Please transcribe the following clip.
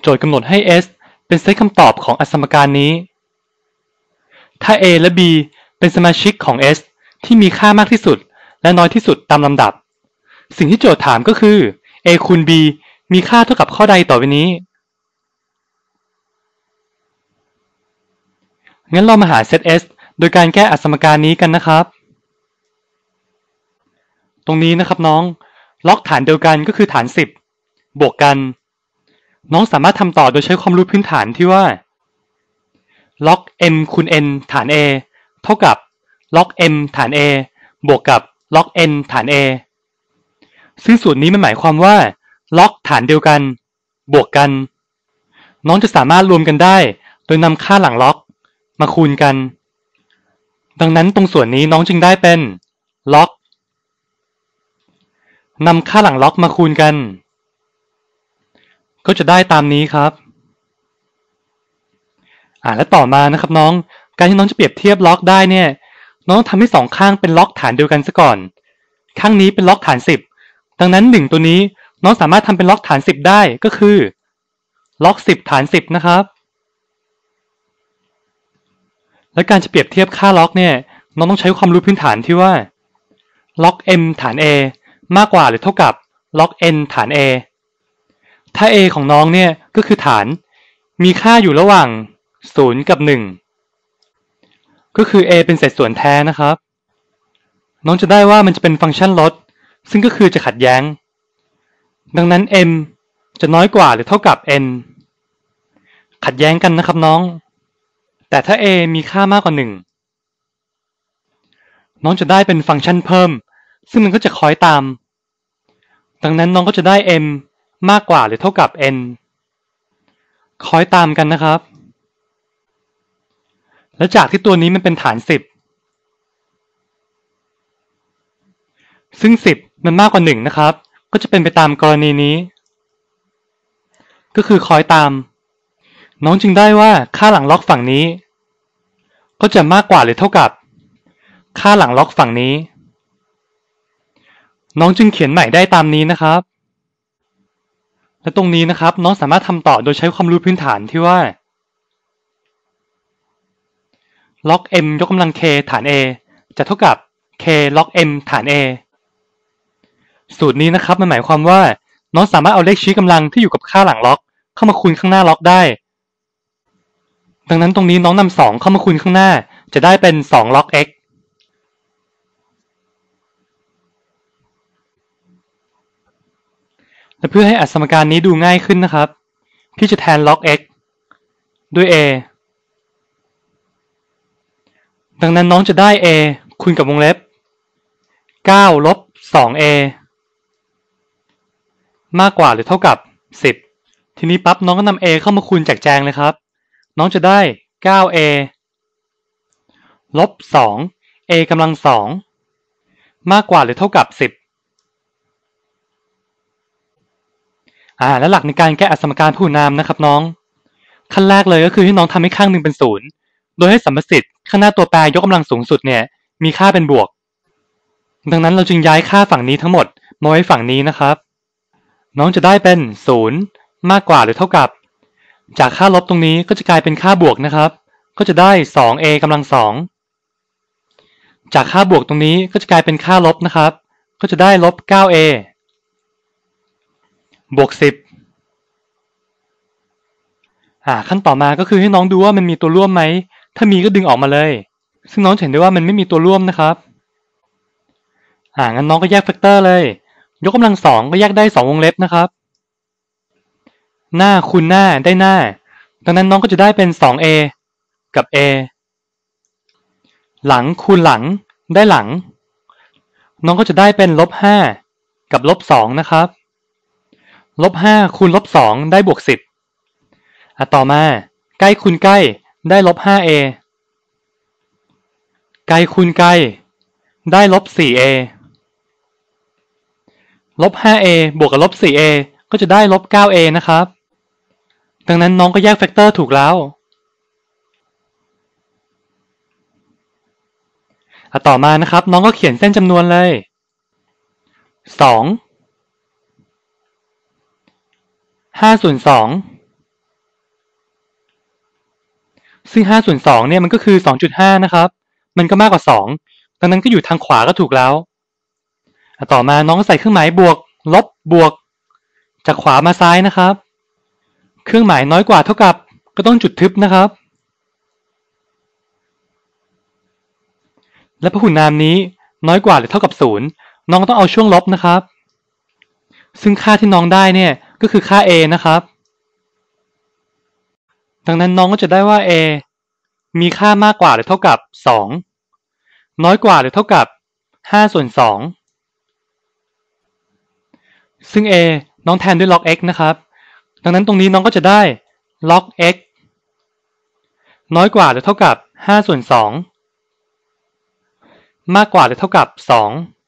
โจทย์กำหนดให้ S เป็นเซตคำตอบของอสมการนี้ ถ้า A และ B เป็นสมาชิกของ S ที่มีค่ามากที่สุด และน้อยที่สุดตามลำดับ สิ่งที่โจทย์ถามก็คือ A คูณ B มีค่าเท่ากับข้อใดต่อไปนี้ งั้นเรามาหาเซต S โดยการแก้อสมการนี้กันนะครับ ตรงนี้นะครับน้อง ล็อกฐานเดียวกันก็คือฐาน 10 บวกกัน น้องสามารถทำต่อโดยใช้ความรู้พื้นฐานที่ว่าล็อก m คูณ n ฐาน a เท่ากับล็อก m ฐาน a บวกกับล็อก n ฐาน a ซึ่งสูตรนี้มันหมายความว่าล็อกฐานเดียวกัน บวกกัน น้องจะสามารถรวมกันได้ โดยนำค่าหลังล็อกมาคูณกัน ดังนั้นตรงส่วนนี้น้องจึงได้เป็นล็อกนำค่าหลังล็อกมาคูณกัน ก็จะได้ตามนี้ครับ อ่าและต่อมานะครับน้อง การที่น้องจะเปรียบเทียบล็อกได้เนี่ย น้องทำให้สองข้างเป็นล็อกฐานเดียวกันซะก่อน ข้างนี้เป็นล็อกฐานสิบดังนั้นหนึ่งตัวนี้น้องสามารถทำเป็นล็อกฐานสิบได้ก็คือ ล็อกสิบฐานสิบนะครับ และการจะเปรียบเทียบค่าล็อกเนี่ยน้องต้องใช้ความรู้พื้นฐานที่ว่าล็อก m ฐาน a มากกว่าหรือเท่ากับล็อก n ฐาน a ถ้า a ของน้องเนี่ยก็คือฐานมีค่าอยู่ระหว่าง 0 กับ 1 ก็คือ a เป็นเศษส่วนแท้นะครับ น้องจะได้ว่ามันจะเป็นฟังก์ชันลด ซึ่งก็คือจะขัดแย้ง ดังนั้น m จะน้อยกว่าหรือเท่ากับ n ขัดแย้งกันนะครับน้อง แต่ถ้า a มีค่ามากกว่า 1 น้องจะได้เป็นฟังก์ชันเพิ่ม ซึ่งมันก็จะคอยตาม ดังนั้นน้องก็จะได้ m มากกว่าหรือเท่ากับ n คอยตามกันนะครับ และจากที่ตัวนี้มันเป็นฐาน 10 ซึ่ง 10 มันมากกว่า 1 นะครับ ก็จะเป็นไปตามกรณีนี้ ก็คือคอยตาม น้องจึงได้ว่าค่าหลังล็อกฝั่งนี้ ก็จะมากกว่าหรือเท่ากับ ค่าหลังล็อกฝั่งนี้ น้องจึงเขียนใหม่ได้ตามนี้นะครับ และตรงนี้นะครับน้องสามารถทำต่อโดยใช้ความรู้พื้นฐานที่ว่าล็อก m ยกกำลัง k ฐาน a จะเท่ากับ k ล็อก m ฐาน a สูตรนี้นะครับมันหมายความว่า น้องสามารถเอาเลขชี้กำลังที่อยู่กับค่าหลังล็อก เข้ามาคูณข้างหน้าล็อกได้ ดังนั้นตรงนี้น้องนำสองเข้ามาคูณข้างหน้า จะได้เป็น2ล็อก x และเพื่อให้อัสมการนี้ดูง่ายขึ้นนะครับ พี่จะแทนล็อก x ด้วย a ดังนั้นน้องจะได้ a คูณกับวงเล็บ 9 ลบ 2a มากกว่าหรือเท่ากับ 10 ทีนี้ปั๊บน้องก็นำ a เข้ามาคูณแจกแจงเลยครับ น้องจะได้ 9a ลบ 2a กำลัง 2 มากกว่าหรือเท่ากับ 10 อ่าและหลักในการแก้อสมการผู้นามนะครับน้อง ขั้นแรกเลยก็คือให้น้องทำให้ข้างหนึ่งเป็นศูนย์โดยให้สัมประสิทธิ์ข้างหน้าตัวแปรยกกำลังสูงสุดเนี่ยมีค่าเป็นบวก ดังนั้นเราจึงย้ายค่าฝั่งนี้ทั้งหมดมาไว้ฝั่งนี้นะครับ น้องจะได้เป็นศูนย์มากกว่าหรือเท่ากับ จากค่าลบตรงนี้ก็จะกลายเป็นค่าบวกนะครับ ก็จะได้ 2a กำลังสองจากค่าบวกตรงนี้ก็จะกลายเป็นค่าลบนะครับ ก็จะได้ลบ 9a บวก10อ่าขั้นต่อมาก็คือให้น้องดูว่ามันมีตัวร่วมไหม ถ้ามีก็ดึงออกมาเลย ซึ่งน้องเห็นได้ว่ามันไม่มีตัวร่วมนะครับ อ่างั้นน้องก็แยกแฟกเตอร์เลย ยกกำลังสองก็แยกได้สองวงเล็บนะครับ หน้าคูณหน้าได้หน้า ดังนั้นน้องก็จะได้เป็น 2a กับ a หลังคูณหลังได้หลัง น้องก็จะได้เป็นลบ5กับลบ2นะครับ ลบ5คูณลบ2ได้บวก10อะต่อมา ใกล้คูณใกล้ได้ลบ 5a ไกลคูณไกลได้ลบ 4a ลบ 5a บวกกับลบ 4a ก็จะได้ลบ 9a นะครับ ดังนั้นน้องก็แยกแฟกเตอร์ถูกแล้วอะต่อมานะครับ น้องก็เขียนเส้นจำนวนเลย 2 5ส่วน2ซึ่ง5ส่วน2เนี่ยมันก็คือ2.5นะครับ มันก็มากกว่า2ดังนั้นก็อยู่ทางขวาก็ถูกแล้ว ต่อมาน้องใส่เครื่องหมายบวก ลบบวก จากขวามาซ้ายนะครับ เครื่องหมายน้อยกว่าเท่ากับก็ต้องจุดทึบนะครับ และพหุนามนี้น้อยกว่าหรือเท่ากับศูนย์น้องต้องเอาช่วงลบนะครับ ซึ่งค่าที่น้องได้เนี่ย ก็คือค่า a นะครับ ดังนั้นน้องก็จะได้ว่า a มีค่ามากกว่าหรือเท่ากับ 2 น้อยกว่าหรือเท่ากับ 5 ส่วน 2 ซึ่ง a น้องแทนด้วย log x นะครับ ดังนั้นตรงนี้น้องก็จะได้ log x น้อยกว่าหรือเท่ากับ 5 ส่วน 2 มากกว่าหรือเท่ากับ 2